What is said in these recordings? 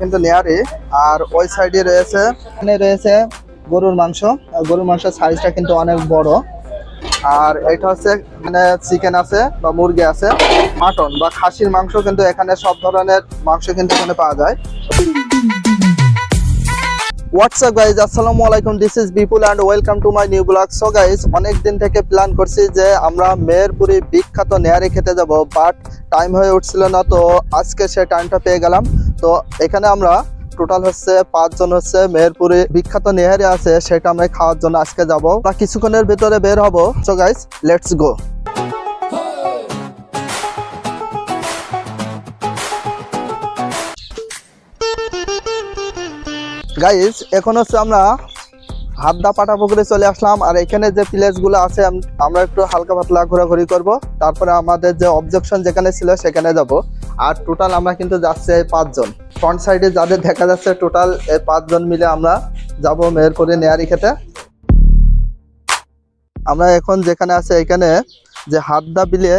কিন্তু নেয়ারি। আর ওই সাইডে রয়েছে, এখানে রয়েছে গরুর মাংস। গরুর মাংসের সাইজটা কিন্তু অনেক বড়। আর এটা হচ্ছে মানে চিকেন আছে বা মুরগি আছে মাটন বা খাসির মাংস কিন্তু এখানে সব ধরনের মাংস কিন্তু এখানে পাওয়া যায়। হোয়াটসঅ্যাপ গাইজ আসসালামু আলাইকুম। This is Bipul and welcome to my new blog so guys অনেক দিন থেকে প্ল্যান করছি যে আমরা মেহেরপুরি বিখ্যাত নেয়ারি খেতে যাব বাট টাইম হয়ে উঠছিল না, তো আজকে সে টাইমটা পেয়ে গেলাম। তো এখানে আমরা টোটাল হচ্ছে পাঁচজন হচ্ছে মেহেরপুরে বিখ্যাত নেহারি আছে, সেটা আমরা খাওয়ার জন্য আজকে যাব। বা কিছুক্ষণের ভেতরে বের হব। So guys let's go guys এখন হচ্ছে আমরা হাড্ডা পাটা পুকুরে চলে আসলাম, আর এখানে যে প্লেসগুলো আছে আমরা একটু হালকা পাতলা ঘোরাঘুরি করব। তারপরে আমাদের যে অবজেকশন যেখানে ছিল, সেখানে যাব। আর টোটাল আমরা কিন্তু যাচ্ছি পাঁচজন। ফ্রন্ট সাইডে যাদের দেখা যাচ্ছে টোটাল এই পাঁচজন মিলে আমরা যাব মেহেরপুরে নেয়ারি খেতে। আমরা এখন যেখানে আছে, এখানে যে হাড্ডা বিলে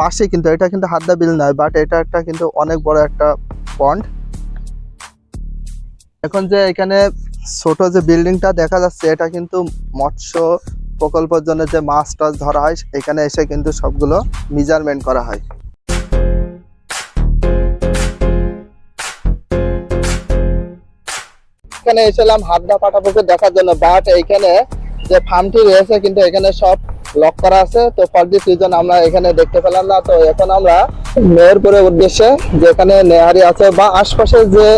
পাশে কিন্তু, এটা কিন্তু হাড্ডা বিল নয় বাট এটা একটা কিন্তু অনেক বড় একটা পন্ড এখন যে এখানে ছোট যে বিল্ডিংটা দেখা যাচ্ছে, এটা কিন্তু মৎস্য প্রকল্পের জন্য যে মাছ টাছ ধরা হয়, এখানে এসে কিন্তু সবগুলো মেজারমেন্ট করা হয়। এখানে এসেলাম হাড্ডা পাটাপুকে দেখার জন্য বাট এখানে যে ফার্মটি রয়েছে কিন্তু এখানে সব লক করা আছে। তো ফর দিস রিজন আমরা এখানে দেখতে পেলাম না। তো এখন আমরা মেহেরপুরের উদ্দেশ্যে যেখানে নেহারি আছে বা আশপাশে যে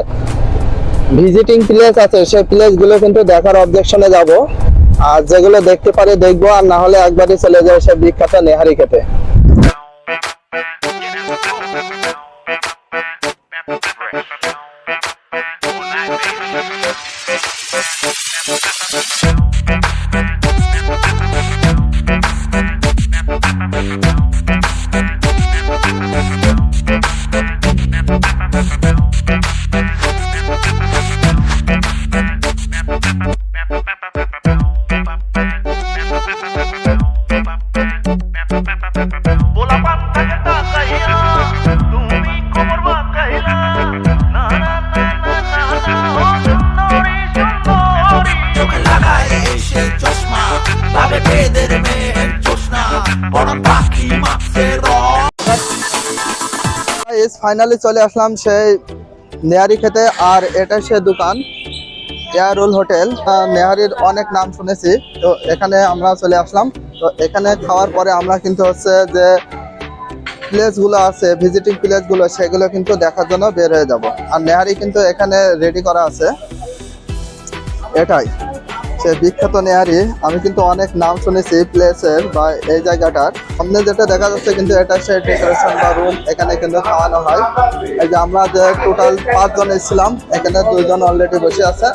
ভিজিটিং প্লেস আছে, সেই প্লেসগুলো কিন্তু দেখার অবজেকশনে যাব। আর যেগুলো দেখতে পারে, দেখব, আর না হলে একবারই চলে যায় সে বিখ্যাত নেহারি খেতে। ফাইনালি চলে আসলাম সেই নেহারি খেতে, আর এটা সে দোকান এয়ারুল হোটেল। নেহারির অনেক নাম শুনেছি, তো এখানে আমরা চলে আসলাম। তো এখানে খাওয়ার পরে আমরা কিন্তু হচ্ছে যে প্লেসগুলো আছে ভিজিটিং প্লেসগুলো, সেগুলো কিন্তু দেখার জন্য বের হয়ে যাব। আর নেহারি কিন্তু এখানে রেডি করা আছে। এটাই। সে বিখ্যাত নেহারি, আমি কিন্তু অনেক নাম শুনেছি প্লেসের বা এই জায়গাটার। সামনে যেটা দেখা যাচ্ছে কিন্তু এটা সে ডেকোরেশন বা রুম এখানে কিন্তু খাওয়ানো হয়। এই যে আমরা যে টোটাল পাঁচজন এসেছিলাম, এখানে দুইজন অলরেডি বসে আছে।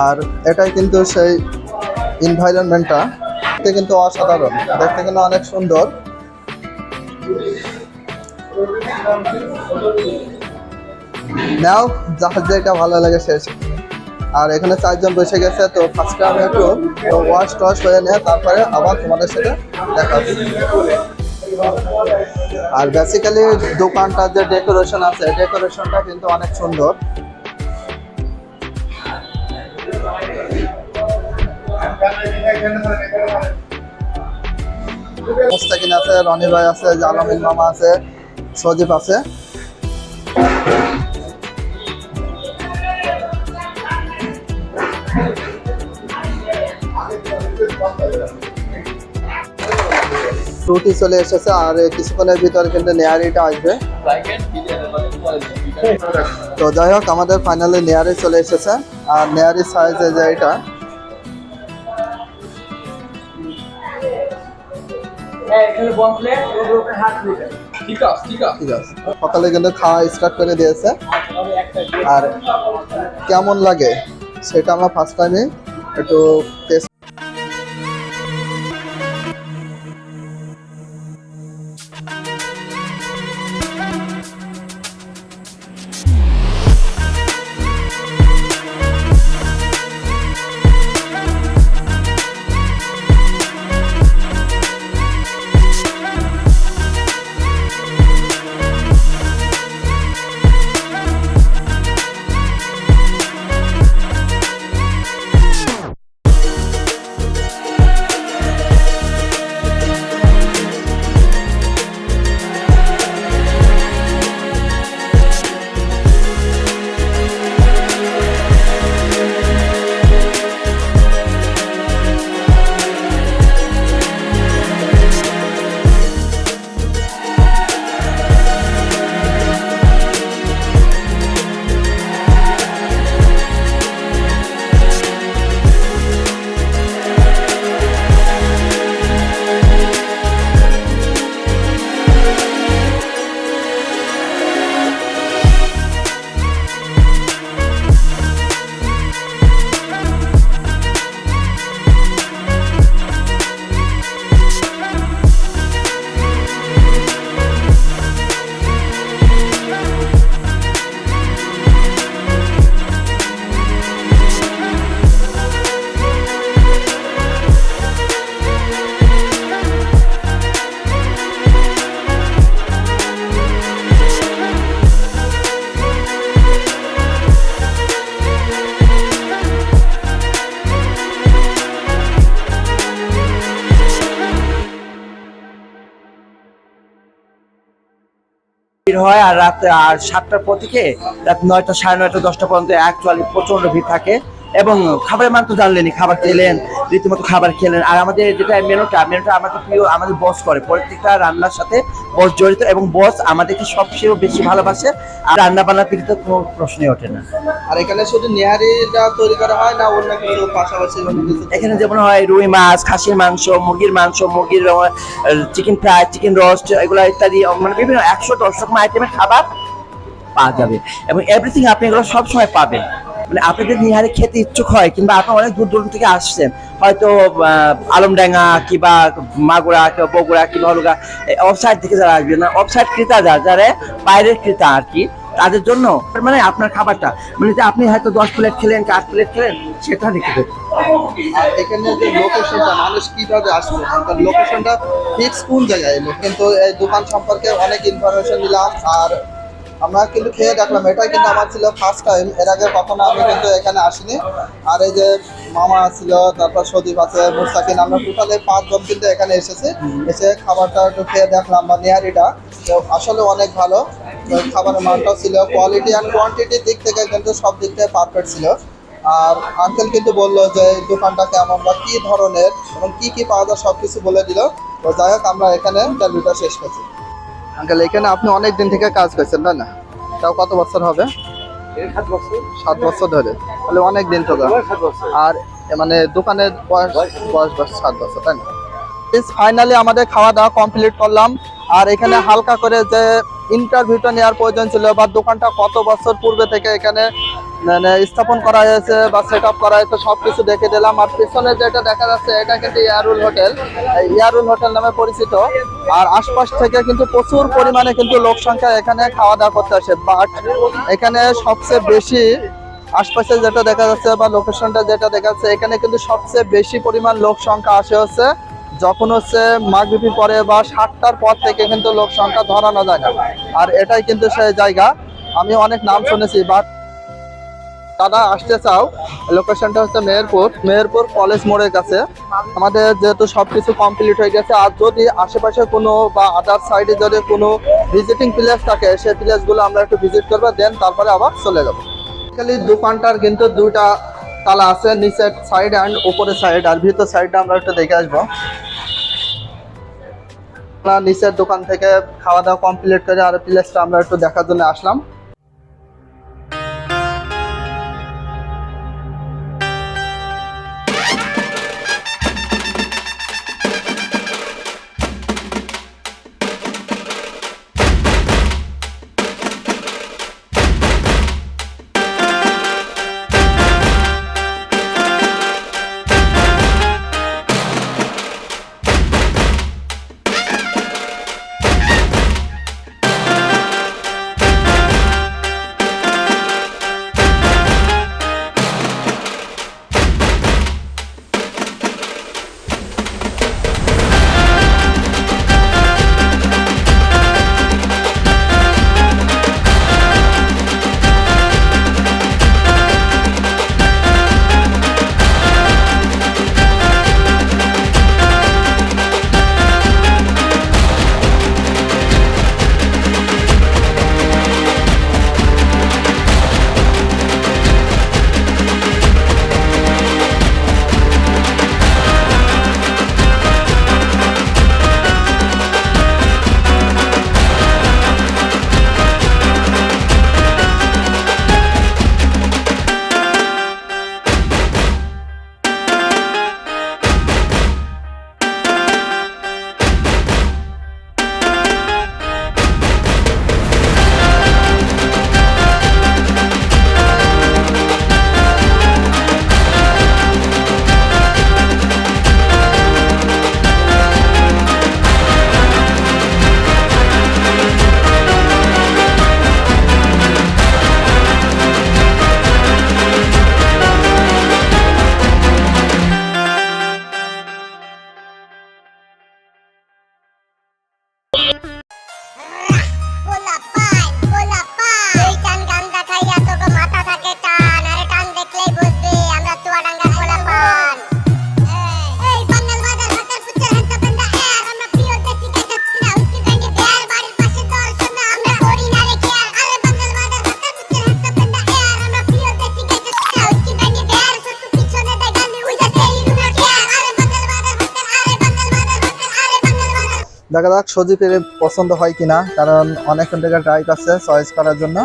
আর এটাই কিন্তু সেই এনভায়রনমেন্টটা দেখতে কিন্তু অসাধারণ, দেখতে কিন্তু অনেক সুন্দর। নাও যার যেটা ভালো লাগে শেষ আর এখানে চারজন বসে গেছে, তো ফার্স্টে আমি একটু ওয়াশ টশ হয়ে নিয়ে তারপরে আবার তোমাদের সাথে দেখা। আর বেসিক্যালি দোকানটার যে ডেকোরেশন আছে ডেকোরেশনটা কিন্তু অনেক সুন্দর। মুস্তাকিন আছে? রনি ভাই আছে, জালামিন মামা আছে, সজীব আছে। রুটি চলে এসেছে আর কিছুক্ষণের ভিতরে কিন্তু নেয়ারিটা আসবে। তো যাই হোক, আমাদের ফাইনালি নেয়ারি চলে এসেছে। আর নেয়ারি সাইজ যে এটা। সকালে কিন্তু খাওয়া স্টার্ট করে দিয়েছে। আর কেমন লাগে, সেটা আমরা ফার্স্ট টাইমে একটু হয় আর রাত, আর সাতটার পর থেকে রাত নয়টা সাড়ে নয়টা দশটা পর্যন্ত অ্যাকচুয়ালি প্রচণ্ড ভিড় থাকে। এবং খাবারের মান তো জানলেনই খাবার খেলেন রীতিমতো খাবার খেলেন। আর আমাদের যেটা মেনুটা মেনুটা আমাদের প্রিয় আমাদের বস করে। প্রত্যেকটা রান্নার সাথে বস জড়িত এবং বস আমাদেরকে সবচেয়ে বেশি ভালোবাসে। আর রান্না বান্নার দিকে তো কোনো প্রশ্নই ওঠে না। আর এখানে শুধু নেহারিটা তৈরি করা হয় না অন্য কিছু পাশাপাশি এখানে যেমন হয় রুই মাছ খাসির মাংস মুরগির মাংস মুরগির চিকেন ফ্রাই চিকেন রোস্ট এগুলো ইত্যাদি মানে বিভিন্ন একশো দশ রকম আইটেমের খাবার পাওয়া যাবে। এবং এভরিথিং আপনি এগুলো সবসময় পাবেন। মানে আপনাদের নিহারে খেতে ইচ্ছুক হয় কিংবা আপনি অনেক দূর দূরান্ত থেকে আসছেন, হয়তো আলমডাঙ্গা কিংবা মাগুরা কিংবা বগুড়া কিংবা হলুগা অফসাইড থেকে যারা আসবে না অফসাইড ক্রেতা যারা যারা বাইরের ক্রেতা আর কি, তাদের জন্য মানে আপনার খাবারটা মানে যে আপনি হয়তো দশ প্লেট খেলেন কি আট প্লেট খেলেন, সেটা রেখে দেবেন আর এখানে যে লোকেশনটা মানুষ কীভাবে আসবে লোকেশনটা ফিক্স কোন জায়গায়? কিন্তু এই দোকান সম্পর্কে অনেক ইনফরমেশন দিলাম আর আমরা কিন্তু খেয়ে দেখলাম, এটাই কিন্তু আমার ছিল ফার্স্ট টাইম এর আগে কখনো আমি কিন্তু এখানে আসিনি। আর এই যে মামা ছিল, তারপর সদীপ আছে মুস্তাকিন আমরা টোটালে পাঁচজন কিন্তু এখানে এসেছি। এসে খাবারটা একটু খেয়ে দেখলাম, বা নেহারিটা। তো আসলে অনেক ভালো খাবারের মানটাও ছিল কোয়ালিটি অ্যান্ড কোয়ান্টিটির দিক থেকে কিন্তু সব দিক থেকে পারফেক্ট ছিল। আর আঙ্কেল কিন্তু বলল যে দোকানটা কেমন বা কি ধরনের এবং কী কি পাওয়া যায় সব কিছু বলে দিল। তো যাই হোক, আমরা এখানে ইন্টারভিউটা শেষ করছি। আঙ্কেল, এখানে আপনি অনেক দিন থেকে কাজ করছেন, তাই না? তাও কত বছর হবে? সাত বছর ধরে। তাহলে অনেক দিন তো আর মানে দোকানের বয়স বয়স বয়স সাত বছর, তাই না? ফাইনালি আমাদের খাওয়া দাওয়া কমপ্লিট করলাম। আর এখানে হালকা করে যে ইন্টারভিউটা নেওয়ার প্রয়োজন ছিল বা দোকানটা কত বছর পূর্বে থেকে এখানে মানে স্থাপন করা হয়েছে বা সেট আপ করা হয়েছে সব কিছু দেখে দিলাম। আর পেছনে যেটা দেখা যাচ্ছে, এটা কিন্তু ইয়ারুল হোটেল। ইয়ারুল হোটেল নামে পরিচিত। আর আশপাশ থেকে কিন্তু প্রচুর পরিমাণে কিন্তু লোক সংখ্যা এখানে খাওয়া দাওয়া করতে আসে। বাট এখানে সবচেয়ে বেশি আশপাশে যেটা দেখা যাচ্ছে বা লোকেশনটা যেটা দেখা যাচ্ছে, এখানে কিন্তু সবচেয়ে বেশি পরিমাণ লোক সংখ্যা আসে হচ্ছে, যখন হচ্ছে মাগরিবির পরে বা সাতটার পর থেকে কিন্তু লোক সংখ্যা ধরানো যায় না। আর এটাই কিন্তু সেই জায়গা। আমি অনেক নাম শুনেছি বাট দাদা আসতে চাও লোকেশনটা হচ্ছে মেহেরপুর। মেহেরপুর কলেজ মোড়ের কাছে। আমাদের যেহেতু সবকিছু কমপ্লিট হয়ে গেছে, আর যদি আশেপাশে কোনো বা আদার সাইডে যদি কোনো ভিজিটিং প্লেস থাকে, সেই প্লেসগুলো আমরা একটু ভিজিট করব দেন তারপরে আবার চলে যাব। খালি দোকানটার কিন্তু দুইটা তালা আছে, নিচের সাইড অ্যান্ড উপরের সাইড আর ভিতর সাইডটা আমরা একটু দেখে আসব। নিচের দোকান থেকে খাওয়া দাওয়া কমপ্লিট করে আর প্লেসটা আমরা একটু দেখার জন্য আসলাম। দেখা যাক সজীবের পছন্দ হয় কিনা কারণ অনেকক্ষণ থেকে ট্রাই করছে চয়েস করার জন্য।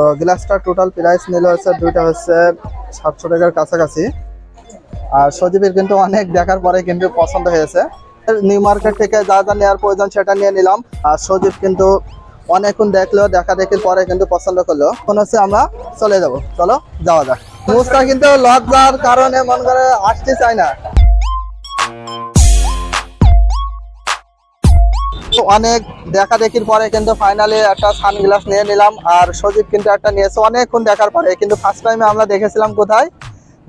তো গ্লাসটা টোটাল প্রাইস নিল হচ্ছে দুইটা হচ্ছে সাতশো টাকার কাছাকাছি। আর সজীবের কিন্তু অনেক দেখার পরে কিন্তু পছন্দ হয়েছে। নিউ মার্কেট থেকে যা যা নেওয়ার প্রয়োজন সেটা নিয়ে নিলাম। আর সজীব কিন্তু অনেকক্ষণ দেখল, দেখা দেখির পরে কিন্তু পছন্দ করল। এখন হচ্ছে আমরা চলে যাব। চলো, যাওয়া যাক। মুস্তা কিন্তু লজ্জার কারণে মন করে আসতে চায় না। অনেক দেখা দেখির পরে কিন্তু ফাইনালি একটা সানগ্লাস নিয়ে নিলাম। আর সজীব কিন্তু একটা নিয়েছে অনেকক্ষণ দেখার পরে। কিন্তু ফার্স্ট টাইমে আমরা দেখেছিলাম কোথায়?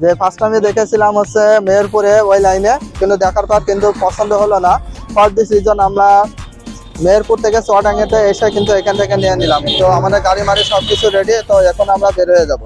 যে ফার্স্ট টাইমে দেখেছিলাম হচ্ছে মেহেরপুরে ওই লাইনে কিন্তু দেখার পর কিন্তু পছন্দ হলো না। ফর দিস রিজন আমরা মেহেরপুর থেকে চুয়াডাঙ্গেতে এসে কিন্তু এখান থেকে নিয়ে নিলাম। তো আমাদের গাড়ি মারি সবকিছু রেডি তো এখন আমরা বের হয়ে যাব।